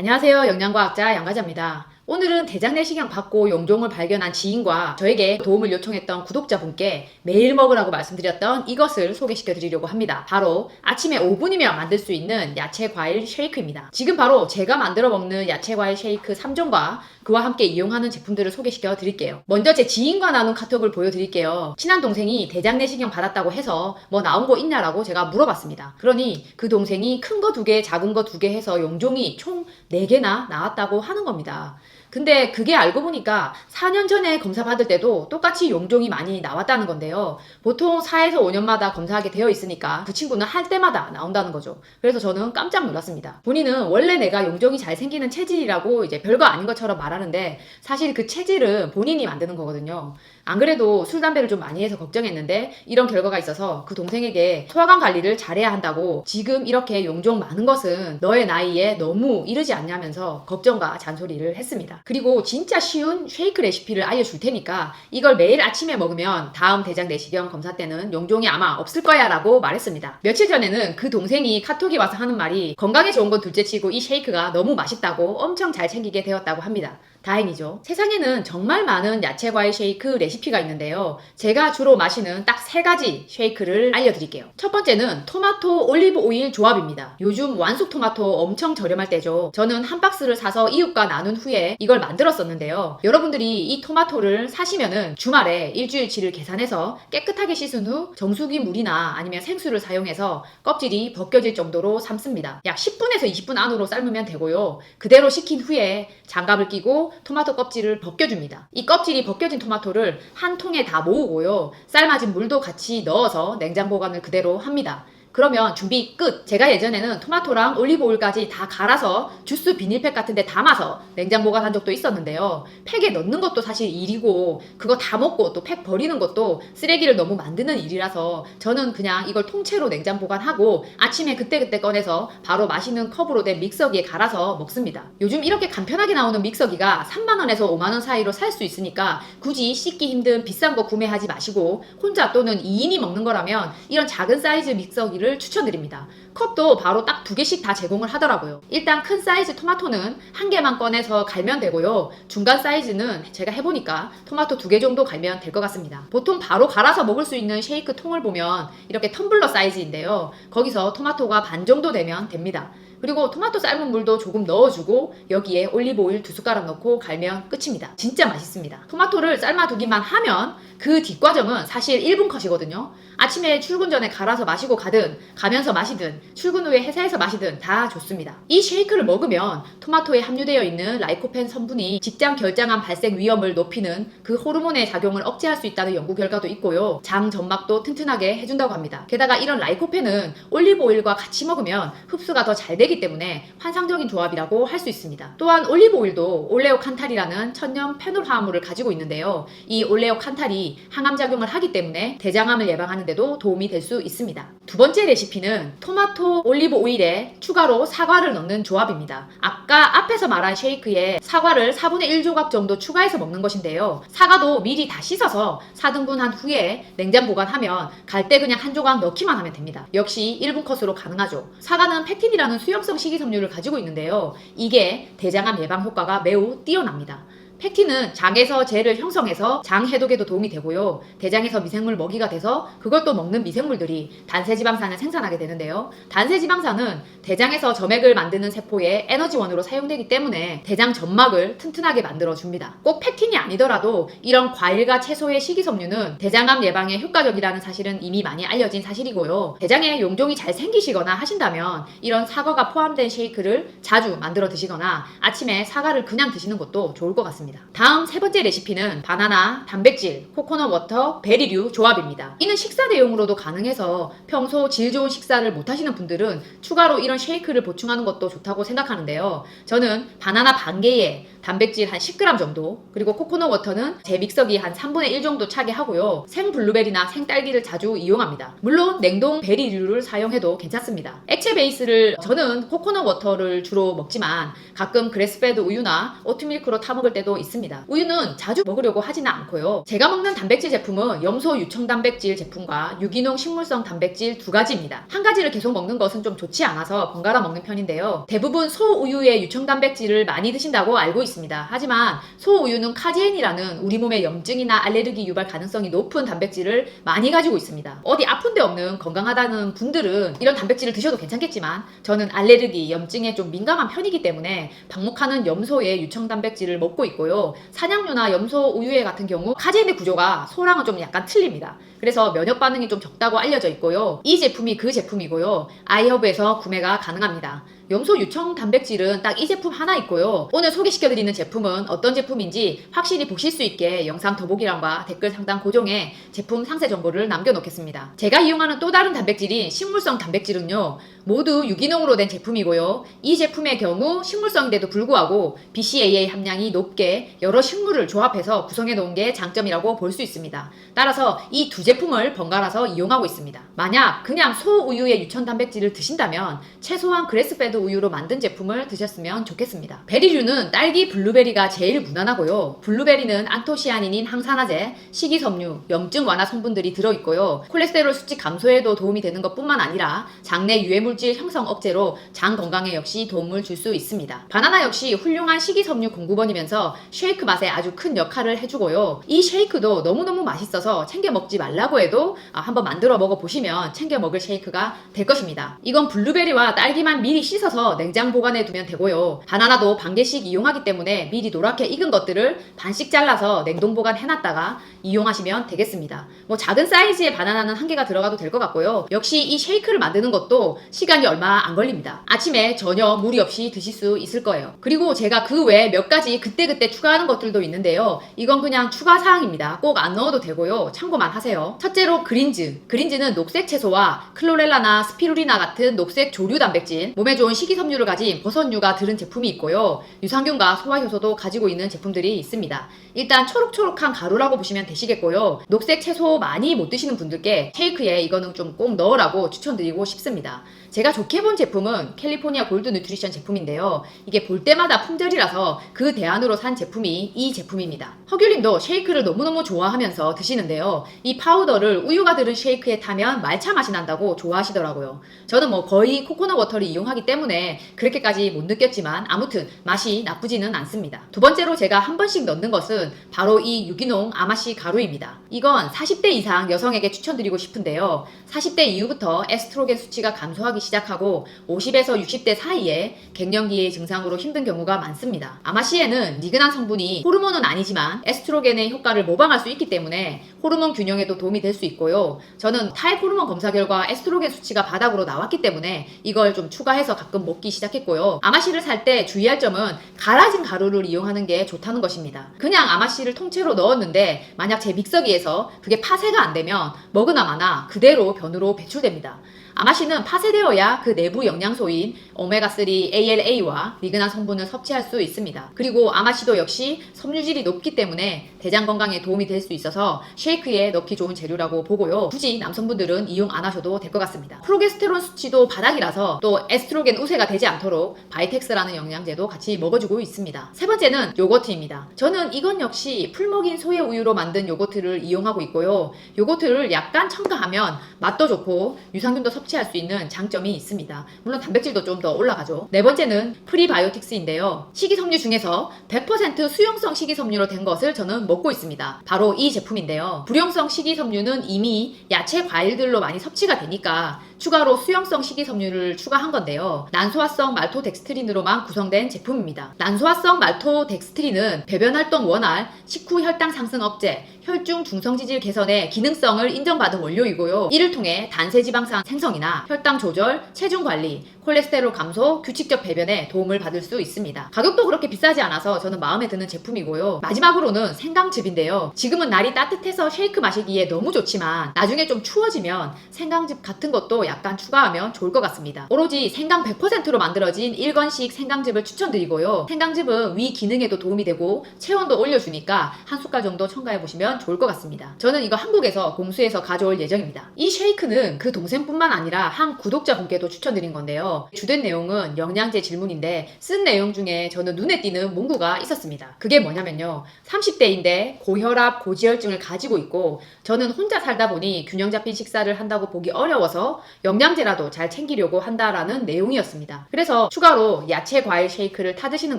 안녕하세요. 영양과학자 양가자입니다. 오늘은 대장내시경 받고 용종을 발견한 지인과 저에게 도움을 요청했던 구독자분께 매일 먹으라고 말씀드렸던 이것을 소개시켜 드리려고 합니다. 바로 아침에 5분이면 만들 수 있는 야채 과일 쉐이크입니다. 지금 바로 제가 만들어 먹는 야채 과일 쉐이크 3종과 그와 함께 이용하는 제품들을 소개시켜 드릴게요. 먼저 제 지인과 나눈 카톡을 보여드릴게요. 친한 동생이 대장내시경 받았다고 해서 뭐 나온 거 있냐라고 제가 물어봤습니다. 그러니 그 동생이 큰 거 두 개, 작은 거 두 개 해서 용종이 총 4개나 나왔다고 하는 겁니다. 근데 그게 알고 보니까 4년 전에 검사 받을 때도 똑같이 용종이 많이 나왔다는 건데요. 보통 4에서 5년마다 검사하게 되어 있으니까 그 친구는 할 때마다 나온다는 거죠. 그래서 저는 깜짝 놀랐습니다. 본인은 원래 내가 용종이 잘 생기는 체질이라고 이제 별거 아닌 것처럼 말하는데 사실 그 체질은 본인이 만드는 거거든요. 안 그래도 술, 담배를 좀 많이 해서 걱정했는데 이런 결과가 있어서 그 동생에게 소화관 관리를 잘해야 한다고 지금 이렇게 용종 많은 것은 너의 나이에 너무 이르지 않냐면서 걱정과 잔소리를 했습니다. 그리고 진짜 쉬운 쉐이크 레시피를 알려줄 테니까 이걸 매일 아침에 먹으면 다음 대장 내시경 검사 때는 용종이 아마 없을 거야 라고 말했습니다. 며칠 전에는 그 동생이 카톡이 와서 하는 말이 건강에 좋은 건 둘째치고 이 쉐이크가 너무 맛있다고 엄청 잘 챙기게 되었다고 합니다. 다행이죠. 세상에는 정말 많은 야채 과일 쉐이크 레시피가 있는데요. 제가 주로 마시는 딱 세 가지 쉐이크를 알려드릴게요. 첫 번째는 토마토 올리브 오일 조합입니다. 요즘 완숙 토마토 엄청 저렴할 때죠. 저는 한 박스를 사서 이웃과 나눈 후에 이걸 만들었었는데요. 여러분들이 이 토마토를 사시면은 주말에 일주일치를 계산해서 깨끗하게 씻은 후 정수기 물이나 아니면 생수를 사용해서 껍질이 벗겨질 정도로 삶습니다. 약 10분에서 20분 안으로 삶으면 되고요. 그대로 식힌 후에 장갑을 끼고 토마토 껍질을 벗겨줍니다. 이 껍질이 벗겨진 토마토를 한 통에 다 모으고요. 삶아진 물도 같이 넣어서 냉장 보관을 그대로 합니다. 그러면 준비 끝! 제가 예전에는 토마토랑 올리브오일까지 다 갈아서 주스 비닐팩 같은 데 담아서 냉장 보관한 적도 있었는데요. 팩에 넣는 것도 사실 일이고 그거 다 먹고 또 팩 버리는 것도 쓰레기를 너무 만드는 일이라서 저는 그냥 이걸 통째로 냉장 보관하고 아침에 그때그때 꺼내서 바로 마시는 컵으로 된 믹서기에 갈아서 먹습니다. 요즘 이렇게 간편하게 나오는 믹서기가 3만원에서 5만원 사이로 살 수 있으니까 굳이 씻기 힘든 비싼 거 구매하지 마시고 혼자 또는 2인이 먹는 거라면 이런 작은 사이즈 믹서기 를 추천드립니다. 컵도 바로 딱 두 개씩 다 제공을 하더라고요. 일단 큰 사이즈 토마토는 한 개만 꺼내서 갈면 되고요. 중간 사이즈는 제가 해보니까 토마토 두 개 정도 갈면 될 것 같습니다. 보통 바로 갈아서 먹을 수 있는 쉐이크 통을 보면 이렇게 텀블러 사이즈인데요. 거기서 토마토가 반 정도 되면 됩니다. 그리고 토마토 삶은 물도 조금 넣어주고 여기에 올리브 오일 두 숟가락 넣고 갈면 끝입니다. 진짜 맛있습니다. 토마토를 삶아두기만 하면 그 뒷과정은 사실 1분 컷이거든요. 아침에 출근 전에 갈아서 마시고 가든 가면서 마시든 출근 후에 회사에서 마시든 다 좋습니다. 이 쉐이크를 먹으면 토마토에 함유되어 있는 라이코펜 성분이 직장 결장암 발생 위험을 높이는 그 호르몬의 작용을 억제할 수 있다는 연구 결과도 있고요. 장 점막도 튼튼하게 해준다고 합니다. 게다가 이런 라이코펜은 올리브 오일과 같이 먹으면 흡수가 더 잘 되기 때문에 환상적인 조합이라고 할 수 있습니다. 또한 올리브 오일도 올레오 칸탈이라는 천연 페놀 화합물을 가지고 있는데요. 이 올레오 칸탈이 항암 작용을 하기 때문에 대장암을 예방하는 데도 도움이 될 수 있습니다. 두 번째 레시피는 토마토 올리브 오일에 추가로 사과를 넣는 조합입니다. 아까 앞에서 말한 쉐이크에 사과를 4분의 1 조각 정도 추가해서 먹는 것인데요. 사과도 미리 다 씻어서 4등분 한 후에 냉장 보관하면 갈 때 그냥 한 조각 넣기만 하면 됩니다. 역시 1분 컷으로 가능하죠. 사과는 페틴이라는 수용 성 식이섬유를 가지고 있는데요. 이게 대장암 예방 효과가 매우 뛰어납니다. 팩틴은 장에서 젤을 형성해서 장 해독에도 도움이 되고요. 대장에서 미생물 먹이가 돼서 그것도 먹는 미생물들이 단세지방산을 생산하게 되는데요. 단세지방산은 대장에서 점액을 만드는 세포의 에너지원으로 사용되기 때문에 대장 점막을 튼튼하게 만들어 줍니다. 꼭 팩틴이 아니더라도 이런 과일과 채소의 식이섬유는 대장암 예방에 효과적이라는 사실은 이미 많이 알려진 사실이고요. 대장에 용종이 잘 생기시거나 하신다면 이런 사과가 포함된 쉐이크를 자주 만들어 드시거나 아침에 사과를 그냥 드시는 것도 좋을 것 같습니다. 다음 세 번째 레시피는 바나나, 단백질, 코코넛 워터, 베리류 조합입니다. 이는 식사 대용으로도 가능해서 평소 질 좋은 식사를 못 하시는 분들은 추가로 이런 쉐이크를 보충하는 것도 좋다고 생각하는데요. 저는 바나나 반 개에 단백질 한 10g 정도, 그리고 코코넛 워터는 제 믹서기 한 3분의 1 정도 차게 하고요. 생 블루베리나 생 딸기를 자주 이용합니다. 물론 냉동 베리류를 사용해도 괜찮습니다. 액체 베이스를 저는 코코넛 워터를 주로 먹지만 가끔 그레스페드 우유나 오트밀크로 타 먹을 때도 있습니다. 우유는 자주 먹으려고 하지는 않고요. 제가 먹는 단백질 제품은 염소 유청 단백질 제품과 유기농 식물성 단백질 두 가지입니다. 한 가지를 계속 먹는 것은 좀 좋지 않아서 번갈아 먹는 편인데요. 대부분 소우유의 유청 단백질을 많이 드신다고 알고 있습니다. 하지만 소우유는 카제인이라는 우리 몸의 염증이나 알레르기 유발 가능성이 높은 단백질을 많이 가지고 있습니다. 어디 아픈 데 없는 건강하다는 분들은 이런 단백질을 드셔도 괜찮겠지만 저는 알레르기, 염증에 좀 민감한 편이기 때문에 방목하는 염소의 유청 단백질을 먹고 있고요. 사냥류나 염소 우유에 같은 경우 카제인의 구조가 소랑은 좀 약간 틀립니다. 그래서 면역 반응이 좀 적다고 알려져 있고요. 이 제품이 그 제품이고요. 아이허브에서 구매가 가능합니다. 염소 유청 단백질은 딱 이 제품 하나 있고요. 오늘 소개시켜드리는 제품은 어떤 제품인지 확실히 보실 수 있게 영상 더보기란과 댓글 상단 고정에 제품 상세 정보를 남겨놓겠습니다. 제가 이용하는 또 다른 단백질인 식물성 단백질은요. 모두 유기농으로 된 제품이고요. 이 제품의 경우 식물성인데도 불구하고 BCAA 함량이 높게 여러 식물을 조합해서 구성해 놓은 게 장점이라고 볼 수 있습니다. 따라서 이 두 제품을 번갈아서 이용하고 있습니다. 만약 그냥 소우유의 유천 단백질을 드신다면 최소한 그레스페드 우유로 만든 제품을 드셨으면 좋겠습니다. 베리류는 딸기, 블루베리가 제일 무난하고요. 블루베리는 안토시아닌인 항산화제, 식이섬유, 염증 완화 성분들이 들어있고요. 콜레스테롤 수치 감소에도 도움이 되는 것뿐만 아니라 장내 유해물질 형성 억제로 장 건강에 역시 도움을 줄 수 있습니다. 바나나 역시 훌륭한 식이섬유 공급원이면서 쉐이크 맛에 아주 큰 역할을 해주고요. 이 쉐이크도 너무너무 맛있어서 챙겨 먹지 말라고 해도 아, 한번 만들어 먹어보시면 챙겨 먹을 쉐이크가 될 것입니다. 이건 블루베리와 딸기만 미리 씻어 서 냉장 보관해 두면 되고요. 바나나도 반 개씩 이용하기 때문에 미리 노랗게 익은 것들을 반씩 잘라서 냉동 보관해 놨다가 이용하시면 되겠습니다. 뭐 작은 사이즈의 바나나는 한 개가 들어가도 될 것 같고요. 역시 이 쉐이크를 만드는 것도 시간이 얼마 안 걸립니다. 아침에 전혀 무리 없이 드실 수 있을 거예요. 그리고 제가 그 외에 몇 가지 그때그때 추가하는 것들도 있는데요. 이건 그냥 추가 사항입니다. 꼭 안 넣어도 되고요. 참고만 하세요. 첫째로 그린즈. 그린즈는 녹색 채소와 클로렐라나 스피루리나 같은 녹색 조류 단백질, 몸에 좋은 식이섬유를 가진 버섯류가 들은 제품이 있고요. 유산균과 소화효소도 가지고 있는 제품들이 있습니다. 일단 초록초록한 가루라고 보시면 되시겠고요. 녹색 채소 많이 못 드시는 분들께 쉐이크에 이거는 좀 꼭 넣으라고 추천드리고 싶습니다. 제가 좋게 본 제품은 캘리포니아 골드 누트리션 제품인데요. 이게 볼 때마다 품절이라서 그 대안으로 산 제품이 이 제품입니다. 허귤님도 쉐이크를 너무너무 좋아하면서 드시는데요. 이 파우더를 우유가 들은 쉐이크에 타면 말차 맛이 난다고 좋아하시더라고요. 저는 뭐 거의 코코넛 워터를 이용하기 때문에 그렇게까지 못 느꼈지만 아무튼 맛이 나쁘지는 않습니다. 두 번째로 제가 한 번씩 넣는 것은 바로 이 유기농 아마씨 가루입니다. 이건 40대 이상 여성에게 추천드리고 싶은데요. 40대 이후부터 에스트로겐 수치가 감소하기 시작하고 50에서 60대 사이에 갱년기의 증상으로 힘든 경우가 많습니다. 아마씨에는 니근한 성분이 호르몬은 아니지만 에스트로겐의 효과를 모방할 수 있기 때문에 호르몬 균형에도 도움이 될 수 있고요. 저는 타입 호르몬 검사 결과 에스트로겐 수치가 바닥으로 나왔기 때문에 이걸 좀 추가해서 가끔 먹기 시작했고요. 아마씨를 살 때 주의할 점은 갈아진 가루를 이용하는 게 좋다는 것입니다. 그냥 아마씨를 통째로 넣었는데 만약 제 믹서기에서 그게 파쇄가 안 되면 먹으나 마나 그대로 변으로 배출됩니다. 아마씨는 파쇄되어야 그 내부 영양소인 오메가3 ALA와 미근한 성분을 섭취할 수 있습니다. 그리고 아마씨도 역시 섬유질이 높기 때문에 대장 건강에 도움이 될 수 있어서 쉐이크에 넣기 좋은 재료라고 보고요. 굳이 남성분들은 이용 안 하셔도 될 것 같습니다. 프로게스테론 수치도 바닥이라서 또 에스트로겐 우세가 되지 않도록 바이텍스라는 영양제도 같이 먹어주고 있습니다. 세 번째는 요거트입니다. 저는 이건 역시 풀먹인 소의 우유로 만든 요거트를 이용하고 있고요. 요거트를 약간 첨가하면 맛도 좋고 유산균도 섭취 할 수 있는 장점이 있습니다. 물론 단백질도 좀 더 올라가죠. 네 번째는 프리바이오틱스인데요. 식이섬유 중에서 100% 수용성 식이섬유로 된 것을 저는 먹고 있습니다. 바로 이 제품인데요. 불용성 식이섬유는 이미 야채 과일들로 많이 섭취가 되니까 추가로 수용성 식이섬유를 추가한 건데요. 난소화성 말토덱스트린으로만 구성된 제품입니다. 난소화성 말토덱스트린은 배변 활동 원활, 식후 혈당 상승 억제, 혈중 중성지질 개선의 기능성을 인정받은 원료이고요. 이를 통해 단세지방산 생성이나 혈당 조절, 체중 관리, 콜레스테롤 감소, 규칙적 배변에 도움을 받을 수 있습니다. 가격도 그렇게 비싸지 않아서 저는 마음에 드는 제품이고요. 마지막으로는 생강즙인데요. 지금은 날이 따뜻해서 쉐이크 마시기에 너무 좋지만 나중에 좀 추워지면 생강즙 같은 것도 약간 추가하면 좋을 것 같습니다. 오로지 생강 100%로 만들어진 일건식 생강즙을 추천드리고요. 생강즙은 위 기능에도 도움이 되고 체온도 올려주니까 한 숟갈 정도 첨가해 보시면 좋을 것 같습니다. 저는 이거 한국에서 공수해서 가져올 예정입니다. 이 쉐이크는 그 동생뿐만 아니라 한 구독자분께도 추천드린 건데요. 주된 내용은 영양제 질문인데 쓴 내용 중에 저는 눈에 띄는 문구가 있었습니다. 그게 뭐냐면요. 30대인데 고혈압, 고지혈증을 가지고 있고 저는 혼자 살다 보니 균형 잡힌 식사를 한다고 보기 어려워서 영양제라도 잘 챙기려고 한다라는 내용이었습니다. 그래서 추가로 야채 과일 쉐이크를 타드시는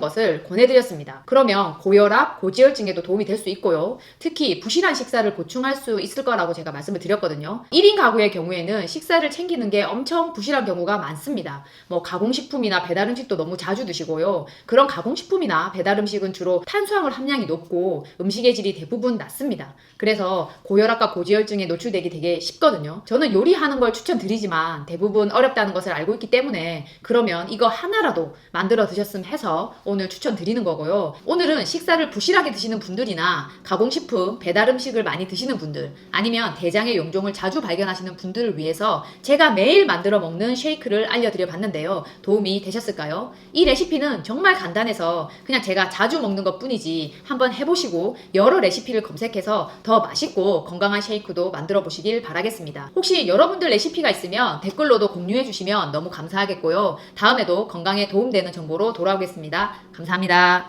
것을 권해드렸습니다. 그러면 고혈압, 고지혈증에도 도움이 될 수 있고요. 특히 부실한 식사를 보충할 수 있을 거라고 제가 말씀을 드렸거든요. 1인 가구의 경우에는 식사를 챙기는 게 엄청 부실한 경우가 많습니다. 뭐 가공식품이나 배달 음식도 너무 자주 드시고요. 그런 가공식품이나 배달 음식은 주로 탄수화물 함량이 높고 음식의 질이 대부분 낮습니다. 그래서 고혈압과 고지혈증에 노출되기 되게 쉽거든요. 저는 요리하는 걸 추천드리지만 대부분 어렵다는 것을 알고 있기 때문에 그러면 이거 하나라도 만들어 드셨으면 해서 오늘 추천드리는 거고요. 오늘은 식사를 부실하게 드시는 분들이나 가공식품, 배달 음식을 많이 드시는 분들 아니면 대장의 용종을 자주 발견하시는 분들을 위해서 제가 매일 만들어 먹는 쉐이크를 알려드려 봤는데요. 도움이 되셨을까요? 이 레시피는 정말 간단해서 그냥 제가 자주 먹는 것 뿐이지 한번 해보시고 여러 레시피를 검색해서 더 맛있고 건강한 쉐이크도 만들어 보시길 바라겠습니다. 혹시 여러분들 레시피가 있으면 댓글로도 공유해 주시면 너무 감사하겠고요. 다음에도 건강에 도움되는 정보로 돌아오겠습니다. 감사합니다.